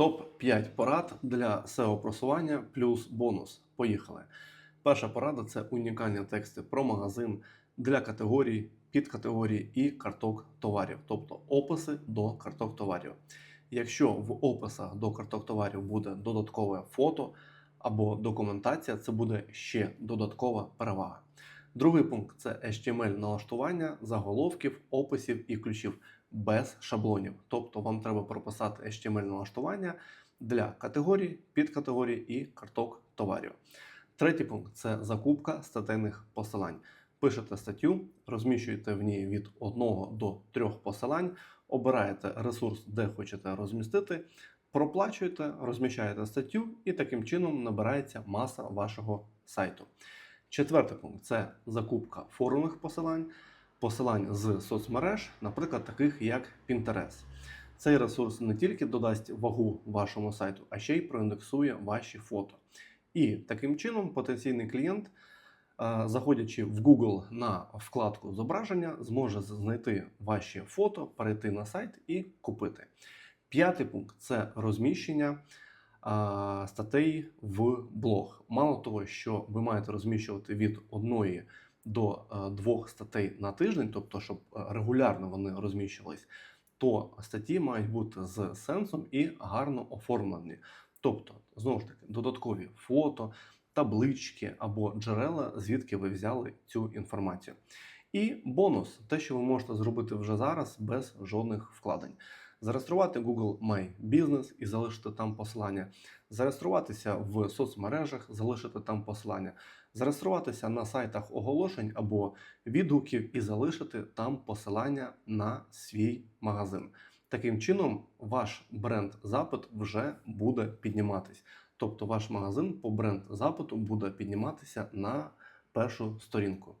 Топ-5 порад для SEO просування плюс бонус. Поїхали. Перша порада це унікальні тексти про магазин для категорій, підкатегорій і карток товарів, тобто описи до карток товарів. Якщо в описах до карток товарів буде додаткове фото або документація, це буде ще додаткова перевага. Другий пункт це HTML налаштування заголовків, описів і ключів без шаблонів. Тобто вам треба прописати HTML налаштування для категорій, підкатегорій і карток товарів. Третій пункт це закупка статейних посилань. Пишете статтю, розміщуєте в ній від 1 до 3 посилань, обираєте ресурс, де хочете розмістити, проплачуєте, розміщаєте статтю, і таким чином набирається маса вашого сайту. Четвертий пункт це закупка форумних посилань, посилань з соцмереж, наприклад, таких як Pinterest. Цей ресурс не тільки додасть вагу вашому сайту, а ще й проіндексує ваші фото. І таким чином потенційний клієнт, е, заходячи в Google на вкладку зображення, зможе знайти ваші фото, перейти на сайт і купити. П'ятий пункт це розміщення а, статей в блог. Мало того, що ви маєте розміщувати від одної до е, двох статей на тиждень, тобто, щоб е, регулярно вони розміщувались, то статті мають бути з сенсом і гарно оформлені. Тобто, знову ж таки, додаткові фото, таблички або джерела, звідки ви взяли цю інформацію. І бонус те, що ви можете зробити вже зараз без жодних вкладень. Зареєструвати Google My Business і залишити там посилання, зареєструватися в соцмережах, залишити там посилання, зареєструватися на сайтах оголошень або відгуків і залишити там посилання на свій магазин. Таким чином, ваш бренд-запит вже буде підніматись. Тобто ваш магазин по бренд-запиту буде підніматися на першу сторінку.